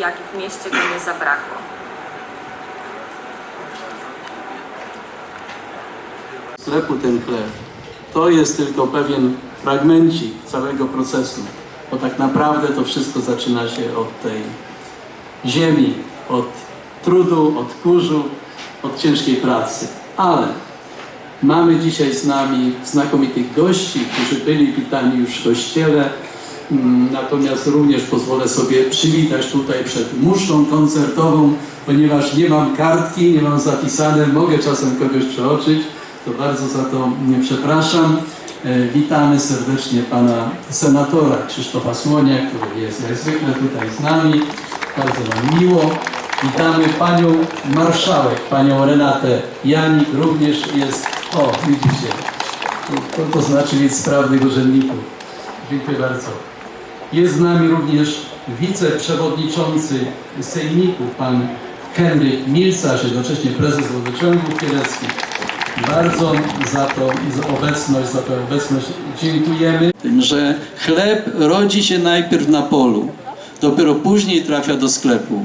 jak i w mieście go nie zabrakło. sklepu ten chleb, to jest tylko pewien fragmencik całego procesu, bo tak naprawdę to wszystko zaczyna się od tej ziemi, od trudu, od kurzu, od ciężkiej pracy. Ale mamy dzisiaj z nami znakomitych gości, którzy byli witani już w kościele, Natomiast również pozwolę sobie przywitać tutaj przed muszą koncertową, ponieważ nie mam kartki, nie mam zapisane, mogę czasem kogoś przeoczyć, to bardzo za to mm, przepraszam. E, Witamy serdecznie pana senatora Krzysztofa Słonia, który jest jak zwykle tutaj z nami. Bardzo nam miło. Witamy panią marszałek, panią Renatę Janik, również jest, o widzicie, to, to znaczy mieć sprawnych urzędników. Dziękuję bardzo. Jest z nami również wiceprzewodniczący Sejmiku, pan Henryk Milcarz, jednocześnie prezes Wodociągów Pieleckich. Bardzo za to, za obecność, za tę obecność dziękujemy. Tym, że chleb rodzi się najpierw na polu, dopiero później trafia do sklepu.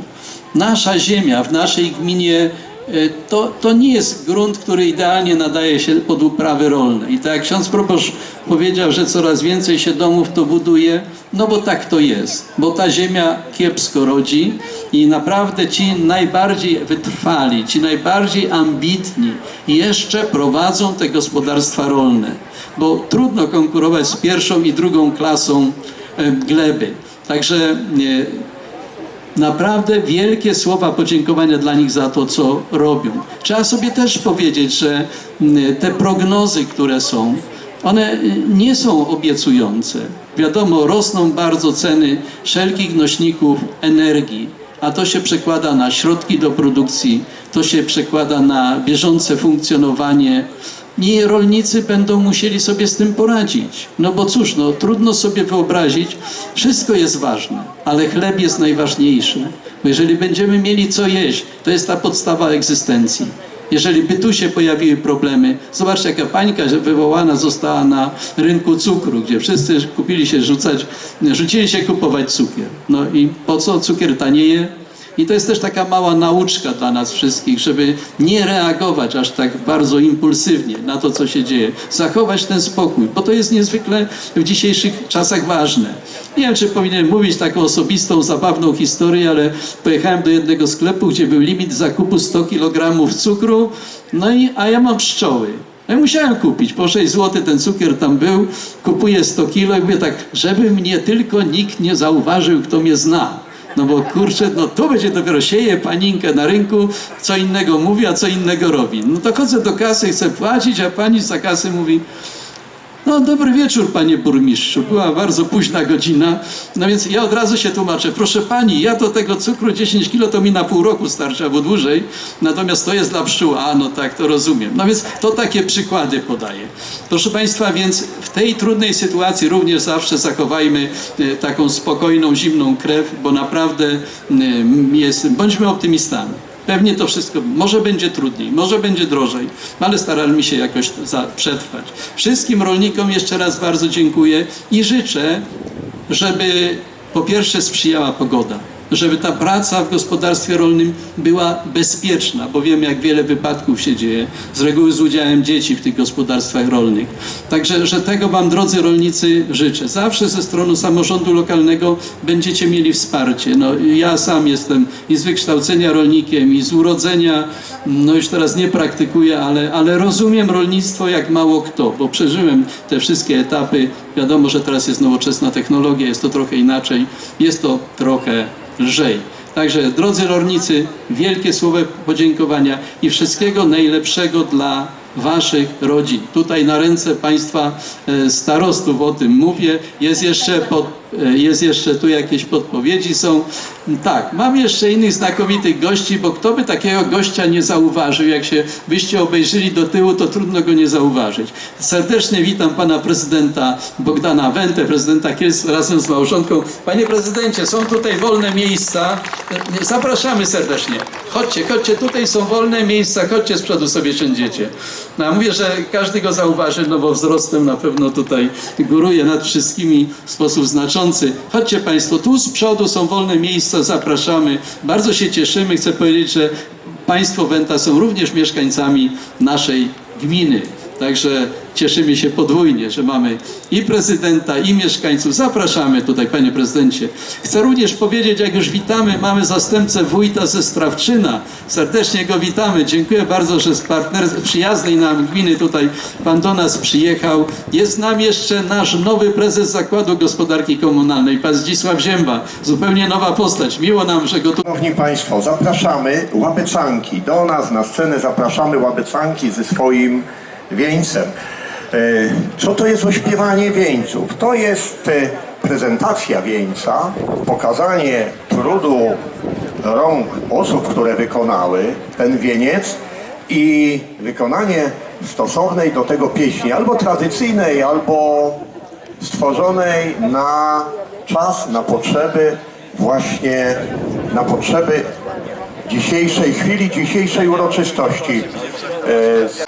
Nasza ziemia w naszej gminie e, to, to nie jest grunt, który idealnie nadaje się pod uprawy rolne. I tak jak ksiądz proboszcz powiedział, że coraz więcej się domów to buduje, no bo tak to jest. Bo ta ziemia kiepsko rodzi i naprawdę ci najbardziej wytrwali, ci najbardziej ambitni jeszcze prowadzą te gospodarstwa rolne. Bo trudno konkurować z pierwszą i drugą klasą e, gleby. Także e, naprawdę wielkie słowa podziękowania dla nich za to, co robią. Trzeba sobie też powiedzieć, że te prognozy, które są, one nie są obiecujące. Wiadomo, rosną bardzo ceny wszelkich nośników energii, a to się przekłada na środki do produkcji, to się przekłada na bieżące funkcjonowanie i rolnicy będą musieli sobie z tym poradzić. No bo cóż, no trudno sobie wyobrazić, wszystko jest ważne, ale chleb jest najważniejszy. Bo jeżeli będziemy mieli co jeść, to jest ta podstawa egzystencji. Jeżeli by tu się pojawiły problemy, zobaczcie jaka panika wywołana została na rynku cukru, gdzie wszyscy kupili się rzucać, rzucili się kupować cukier. No i po co cukier tanieje? I to jest też taka mała nauczka dla nas wszystkich, żeby nie reagować aż tak bardzo impulsywnie na to, co się dzieje. Zachować ten spokój, bo to jest niezwykle w dzisiejszych czasach ważne. Nie wiem, czy powinienem mówić taką osobistą, zabawną historię, ale pojechałem do jednego sklepu, gdzie był limit zakupu 100 kg cukru, no i, a ja mam pszczoły. Ja musiałem kupić, po 6 zł ten cukier tam był, kupuję 100 kilo i mówię tak, żeby mnie tylko nikt nie zauważył, kto mnie zna. No bo kurczę, no tu będzie dopiero sieje paninkę na rynku, co innego mówi, a co innego robi. No to chodzę do kasy, chcę płacić, a pani za kasy mówi, no dobry wieczór panie burmistrzu, była bardzo późna godzina, no więc ja od razu się tłumaczę, proszę pani, ja do tego cukru 10 kilo to mi na pół roku starczy albo dłużej, natomiast to jest dla pszczół, a no tak, to rozumiem. No więc to takie przykłady podaję. Proszę państwa, więc w tej trudnej sytuacji również zawsze zachowajmy e, taką spokojną, zimną krew, bo naprawdę jest, bądźmy optymistami. Pewnie to wszystko, może będzie trudniej, może będzie drożej, ale staramy się jakoś za, przetrwać. Wszystkim rolnikom jeszcze raz bardzo dziękuję i życzę, żeby po pierwsze sprzyjała pogoda, żeby ta praca w gospodarstwie rolnym była bezpieczna, bo wiemy jak wiele wypadków się dzieje, z reguły z udziałem dzieci w tych gospodarstwach rolnych. Także, że tego Wam drodzy rolnicy życzę. Zawsze ze strony samorządu lokalnego będziecie mieli wsparcie. No, ja sam jestem i z wykształcenia rolnikiem, i z urodzenia, no już teraz nie praktykuję, ale, ale rozumiem rolnictwo jak mało kto, bo przeżyłem te wszystkie etapy. Wiadomo, że teraz jest nowoczesna technologia, jest to trochę inaczej, jest to trochę lżej. Także drodzy rolnicy, wielkie słowa podziękowania i wszystkiego najlepszego dla Waszych rodzin. Tutaj na ręce Państwa e, starostów o tym mówię. Jest jeszcze, pod, jest jeszcze tu jakieś podpowiedzi są. Tak, mam jeszcze innych znakomitych gości, bo kto by takiego gościa nie zauważył, jak się byście obejrzyli do tyłu, to trudno go nie zauważyć. Serdecznie witam Pana Prezydenta Bogdana Wentę, Prezydenta Kielc razem z małżonką. Panie Prezydencie, są tutaj wolne miejsca. E, Zapraszamy serdecznie. Chodźcie, chodźcie, tutaj są wolne miejsca, chodźcie z przodu sobie siądziecie. No, mówię, że każdy go zauważy, no bo wzrostem na pewno tutaj góruje nad wszystkimi w sposób znaczący. Chodźcie Państwo, tu z przodu są wolne miejsca, zapraszamy. Bardzo się cieszymy. Chcę powiedzieć, że Państwo Wenta są również mieszkańcami naszej gminy. Także cieszymy się podwójnie, że mamy i prezydenta, i mieszkańców. Zapraszamy tutaj, panie prezydencie. Chcę również powiedzieć, jak już witamy, mamy zastępcę wójta ze Strawczyna. Serdecznie go witamy. Dziękuję bardzo, że z partner przyjaznej nam gminy tutaj pan do nas przyjechał. Jest z nami jeszcze nasz nowy prezes Zakładu Gospodarki Komunalnej, pan Zdzisław Zięba. Zupełnie nowa postać. Miło nam, że go tu Szanowni Państwo, zapraszamy łabęczanki. Do nas na scenę zapraszamy łabęczanki ze swoim wieńcem. E, Co to jest ośpiewanie wieńców? To jest e, prezentacja wieńca, pokazanie trudu rąk osób, które wykonały ten wieniec i wykonanie stosownej do tego pieśni, albo tradycyjnej, albo stworzonej na czas, na potrzeby, właśnie na potrzeby dzisiejszej chwili, dzisiejszej uroczystości. E,